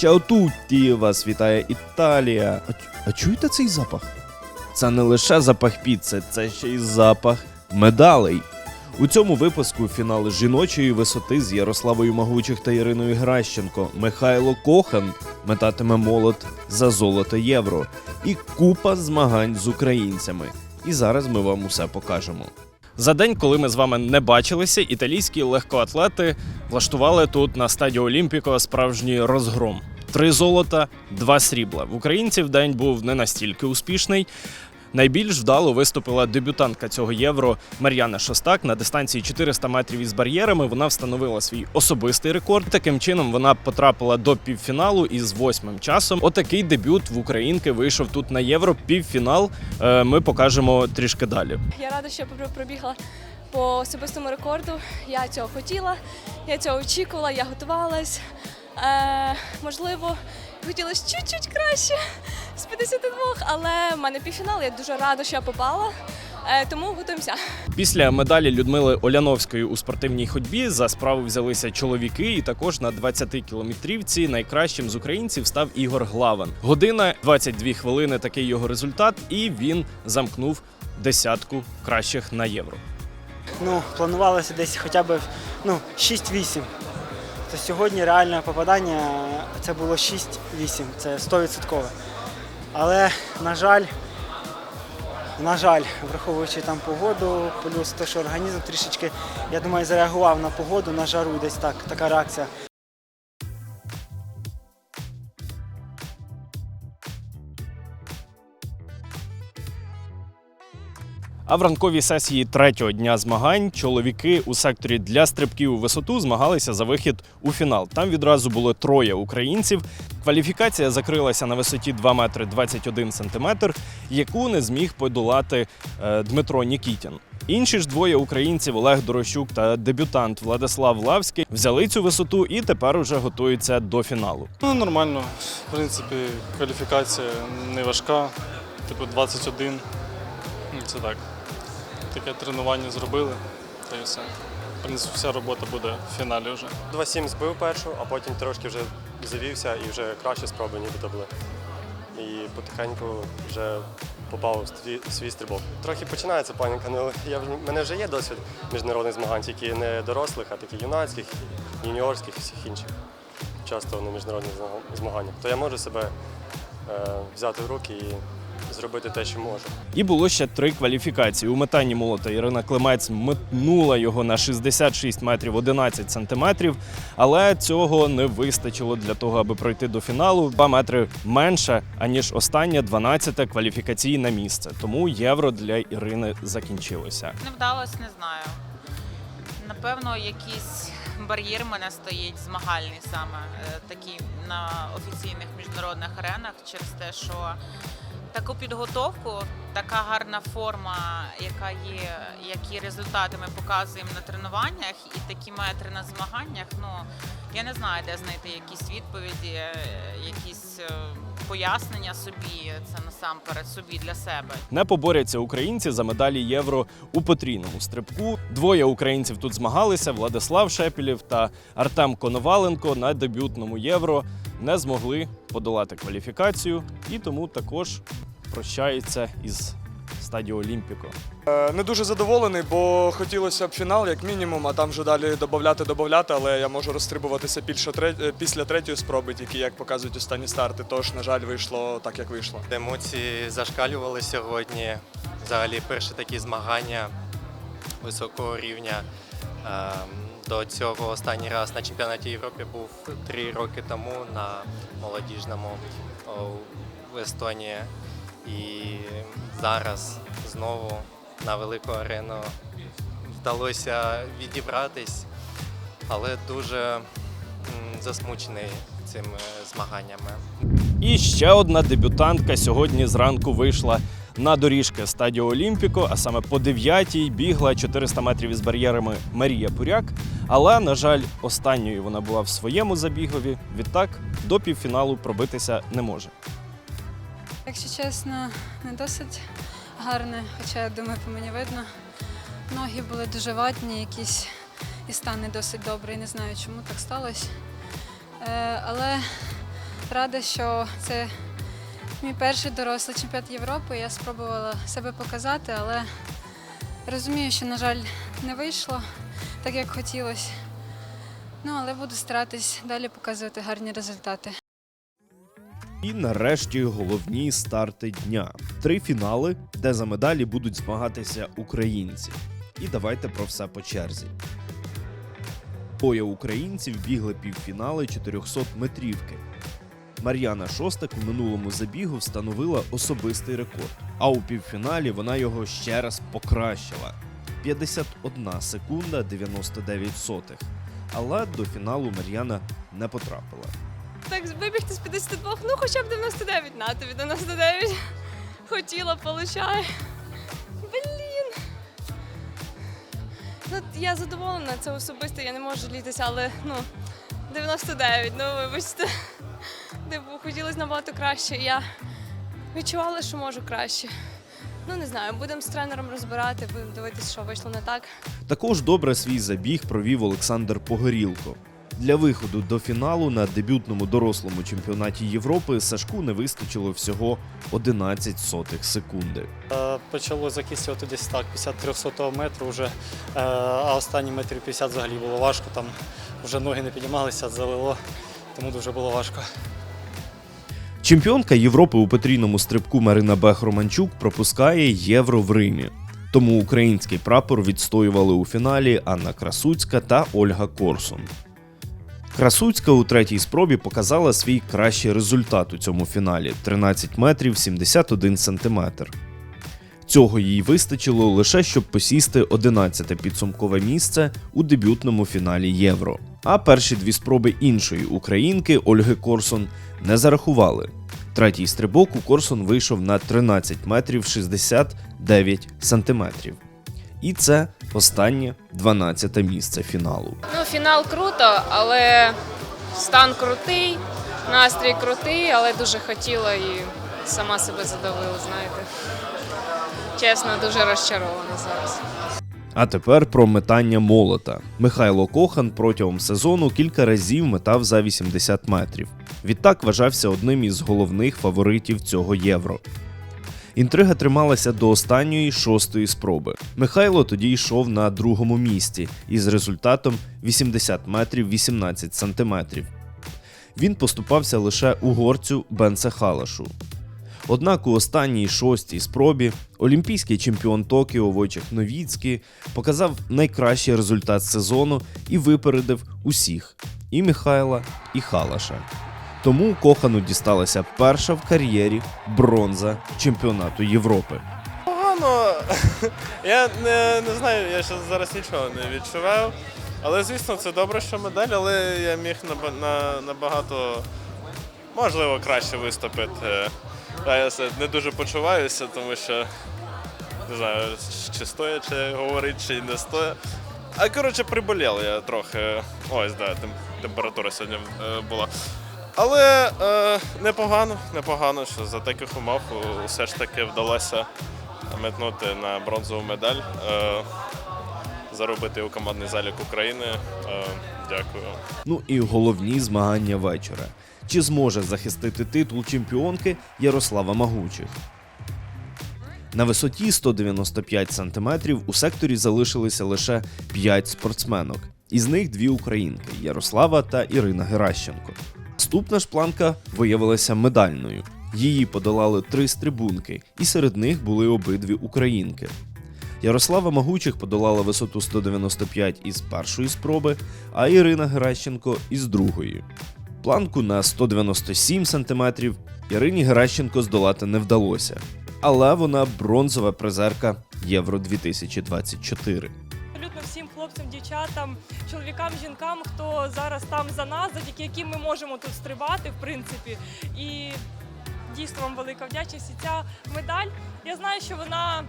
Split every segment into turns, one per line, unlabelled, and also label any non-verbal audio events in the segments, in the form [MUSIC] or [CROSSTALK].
Чао тутті! Вас вітає Італія. А, а чуєте цей запах? Це не лише запах піци, це ще й запах медалей. У цьому випуску фінали жіночої висоти з Ярославою Магучих та Іриною Гращенко. Михайло Кохан метатиме молот за золото євро і купа змагань з українцями. І зараз ми вам усе покажемо.
За день, коли ми з вами не бачилися, італійські легкоатлети влаштували тут на стадіо Олімпіко справжній розгром. Три золота, два срібла. В українців день був не настільки успішний. Найбільш вдало виступила дебютантка цього євро Мар'яна Шостак на дистанції 400 метрів із бар'єрами. Вона встановила свій особистий рекорд. Таким чином вона потрапила до півфіналу із восьмим часом. Отакий дебют в українки вийшов тут на євро. Півфінал е, ми покажемо трішки далі.
Я рада, що пробігла по особистому рекорду. Я цього хотіла, я цього очікувала, я готувалась. Е, можливо, хотілося чуть-чуть краще з 52, але в мене півфінал, я дуже рада, що я попала. Е, тому готуємося.
Після медалі Людмили Оляновської у спортивній ходьбі за справу взялися чоловіки, і також на 20 кілометрівці найкращим з українців став Ігор Главан. Година 22 хвилини. Такий його результат, і він замкнув десятку кращих на євро.
ну, планувалося десь хоча б ну, 6-8. То сьогодні реальне попадання це було 6-8, це 100%. Але, на жаль, на жаль, враховуючи там погоду, плюс те, що організм трішечки, я думаю, зареагував на погоду, на жару, десь так, така реакція.
А в ранковій сесії третього дня змагань чоловіки у секторі для стрибків у висоту змагалися за вихід у фінал. Там відразу було троє українців. Кваліфікація закрилася на висоті 2 метри 21 сантиметр, яку не зміг подолати е, Дмитро Нікітін. Інші ж двоє українців Олег Дорощук та дебютант Владислав Лавський взяли цю висоту і тепер уже готуються до фіналу.
Ну, нормально. В принципі, кваліфікація не важка. Типу 21. Ну, Це так. Таке тренування зробили, та і все. В принципі, вся робота буде в фіналі вже.
2-7 збив першу, а потім трошки вже завівся і вже краще спроби нібито були. І потихеньку вже попав в свій, стрибок. Трохи починається паніка, але я, в мене вже є досвід міжнародних змагань, тільки не дорослих, а такі юнацьких, юніорських і всіх інших. Часто на міжнародних змаганнях. То я можу себе е, взяти в руки і зробити те, що можу.
І було ще три кваліфікації. У метанні молота Ірина Климець метнула його на 66 метрів 11 сантиметрів, але цього не вистачило для того, аби пройти до фіналу. 2 метри менше, аніж останнє 12-те кваліфікаційне місце. Тому євро для Ірини закінчилося.
Не вдалося, не знаю. Напевно, якийсь бар'єр мене стоїть змагальний саме е, такий на офіційних міжнародних аренах через те, що таку підготовку, така гарна форма, яка є, які результати ми показуємо на тренуваннях, і такі метри на змаганнях. Ну я не знаю, де знайти якісь відповіді, е, якісь е, пояснення собі. Це насамперед собі для себе.
Не поборяться українці за медалі євро у потрійному стрибку. Двоє українців тут змагалися: Владислав Шепілів та Артем Коноваленко на дебютному євро не змогли подолати кваліфікацію і тому також прощаються із стадіо Олімпіко.
Е, Не дуже задоволений, бо хотілося б фінал, як мінімум, а там вже далі додати, додати, але я можу розстрибуватися більше тре- е, після третьої спроби, тільки як показують останні старти. Тож, на жаль, вийшло так, як вийшло.
Емоції зашкалювали сьогодні. Взагалі, перші такі змагання високого рівня. До цього останній раз на чемпіонаті Європи був три роки тому на молодіжному в Естонії. І зараз знову на велику арену вдалося відібратись, але дуже засмучений цими змаганнями.
І ще одна дебютантка сьогодні зранку вийшла на доріжки стадіо Олімпіко, а саме по 9-й бігла 400 метрів із бар'єрами Марія Пуряк. Але, на жаль, останньою вона була в своєму забігові. Відтак до півфіналу пробитися не може.
Якщо чесно, не досить гарне, хоча я думаю, по мені видно. Ноги були дуже ватні, якісь і стан не досить добрий. Не знаю, чому так сталося. Е, але рада, що це мій перший дорослий чемпіонат Європи. Я спробувала себе показати, але розумію, що, на жаль, не вийшло так, як хотілося. Ну, але буду старатись далі показувати гарні результати.
І нарешті головні старти дня: три фінали, де за медалі будуть змагатися українці. І давайте про все по черзі. Двоє українців бігли півфінали 400 метрівки. Мар'яна Шостак у минулому забігу встановила особистий рекорд, а у півфіналі вона його ще раз покращила 51 секунда 99 сотих. Але до фіналу Мар'яна не потрапила.
Так, вибігти з 52, ну хоча б 99, на тобі 99. Хотіла, получай. Блін. Ну, я задоволена, це особисто, я не можу жалітися, але ну, 99, ну вибачте. Типу, хотілося набагато краще. Я відчувала, що можу краще. Ну, не знаю, будемо з тренером розбирати, будемо дивитися, що вийшло не так.
Також добре свій забіг провів Олександр Погорілко. Для виходу до фіналу на дебютному дорослому чемпіонаті Європи Сашку не вистачило всього 11 сотих секунди.
Е, Почало закислювати десь так, 5300 метру вже, е, а останні метрів 50 взагалі було важко, там вже ноги не піднімалися, залило, тому дуже було важко.
Чемпіонка Європи у потрійному стрибку Марина Бех Романчук пропускає євро в Римі. Тому український прапор відстоювали у фіналі Анна Красуцька та Ольга Корсун. Красуцька у третій спробі показала свій кращий результат у цьому фіналі 13 метрів 71 сантиметр. Цього їй вистачило лише щоб посісти 11-те підсумкове місце у дебютному фіналі Євро. А перші дві спроби іншої українки Ольги Корсун не зарахували. Третій стрибок у Корсун вийшов на 13 метрів 69 сантиметрів. І це останнє 12-те місце фіналу.
Ну, фінал круто, але стан крутий, настрій крутий, але дуже хотіла і сама себе задавила, знаєте. Чесно, дуже розчарована зараз.
А тепер про метання молота. Михайло Кохан протягом сезону кілька разів метав за 80 метрів. Відтак вважався одним із головних фаворитів цього євро. Інтрига трималася до останньої шостої спроби. Михайло тоді йшов на другому місці із результатом 80 метрів 18 сантиметрів. Він поступався лише угорцю Бенце Халашу. Однак у останній шостій спробі олімпійський чемпіон Токіо Войчех Новіцький показав найкращий результат сезону і випередив усіх і Михайла, і Халаша. Тому Кохану дісталася перша в кар'єрі бронза чемпіонату Європи.
Погано. [LAUGHS] Я не, не знаю, я ще зараз нічого не відчував. Але звісно, це добре, що медаль, але я міг наба- на, набагато можливо краще виступити. Та я не дуже почуваюся, тому що не знаю, чи стоя, чи говорить, чи не стоя. А коротше, приболів я трохи. Ось, да, температура сьогодні е, була. Але е, непогано, непогано, що за таких умов все ж таки вдалося метнути на бронзову медаль, е, заробити у командний залік України. Е, дякую.
Ну і головні змагання вечора. Чи зможе захистити титул чемпіонки Ярослава Магучих? На висоті 195 см у секторі залишилися лише 5 спортсменок, із них дві українки Ярослава та Ірина Геращенко. Наступна ж планка виявилася медальною. Її подолали три стрибунки, і серед них були обидві українки. Ярослава Магучих подолала висоту 195 із першої спроби, а Ірина Геращенко із другої. Планку на 197 см Ірині Геращенко здолати не вдалося, але вона бронзова призерка Євро 2024.
абсолютно всім хлопцям, дівчатам, чоловікам, жінкам, хто зараз там за нас, завдяки яким ми можемо тут стрибати, в принципі. І дійсно вам велика вдячність. І ця медаль, я знаю, що вона.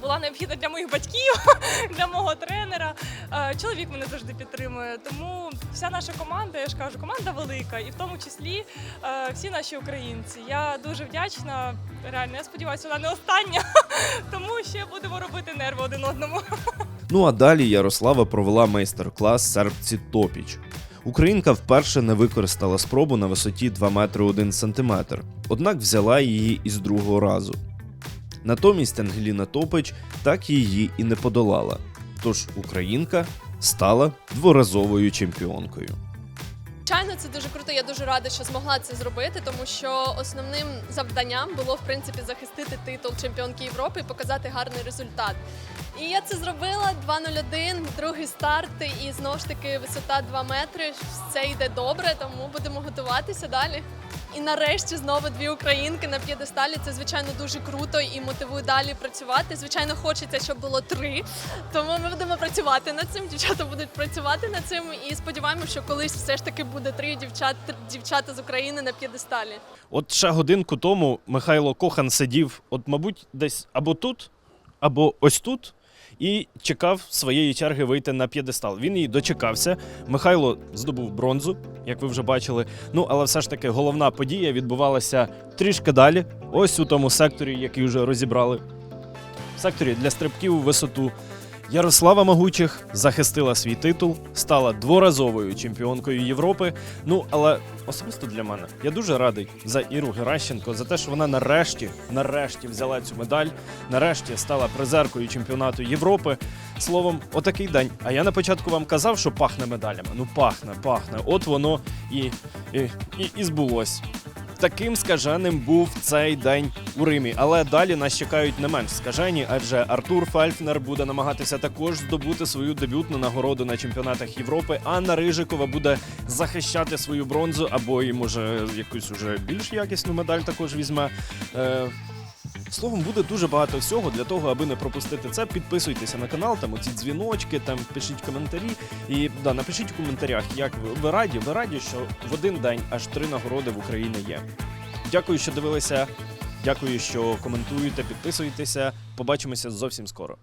Була необхідна для моїх батьків, [LAUGHS] для мого тренера. Е, Чоловік мене завжди підтримує. Тому вся наша команда, я ж кажу, команда велика, і в тому числі е, всі наші українці. Я дуже вдячна. Реально, я сподіваюся, вона не остання, [LAUGHS] тому ще будемо робити нерви один одному. [LAUGHS]
Ну а далі Ярослава провела майстер-клас сербці Топіч.
Українка вперше не використала спробу на висоті 2 метри 1 сантиметр, однак взяла її із другого разу. Натомість Ангеліна Топич так її і не подолала. Тож українка стала дворазовою чемпіонкою.
Звичайно, це дуже круто. Я дуже рада, що змогла це зробити, тому що основним завданням було в принципі захистити титул чемпіонки Європи і показати гарний результат. І я це зробила 2.01, другий старт, і знову ж таки висота 2 метри. Все йде добре, тому будемо готуватися далі. І нарешті знову дві українки на п'єдесталі. Це звичайно дуже круто і мотивує далі працювати. Звичайно, хочеться, щоб було три. Тому ми будемо працювати над цим. Дівчата будуть працювати над цим. І сподіваємося, що колись все ж таки буде три дівчат, дівчата з України на п'єдесталі.
От ще годинку тому Михайло Кохан сидів, от, мабуть, десь або тут, або ось тут, і чекав своєї черги вийти на п'єдестал. Він її дочекався. Михайло здобув бронзу, як ви вже бачили. Ну, але все ж таки головна подія відбувалася трішки далі, ось у тому секторі, який вже розібрали. В секторі для стрибків у висоту. Ярослава Могучих захистила свій титул, стала дворазовою чемпіонкою Європи. Ну але особисто для мене я дуже радий за Іру Геращенко за те, що вона нарешті, нарешті взяла цю медаль, нарешті стала призеркою чемпіонату Європи. Словом, отакий день. А я на початку вам казав, що пахне медалями. Ну пахне, пахне. От воно і, і, і, і збулось. Таким скаженим був цей день у Римі. Але далі нас чекають не менш скажені, адже Артур Фальфнер буде намагатися також здобути свою дебютну нагороду на чемпіонатах Європи. Анна Рижикова буде захищати свою бронзу, або і може якусь уже більш якісну медаль також візьме. Словом, буде дуже багато всього для того, аби не пропустити це. Підписуйтеся на канал, там оці дзвіночки, там пишіть коментарі. І да, напишіть у коментарях, як ви, ви раді, ви раді, що в один день аж три нагороди в Україні є. Дякую, що дивилися. Дякую, що коментуєте, підписуєтеся. Побачимося зовсім скоро.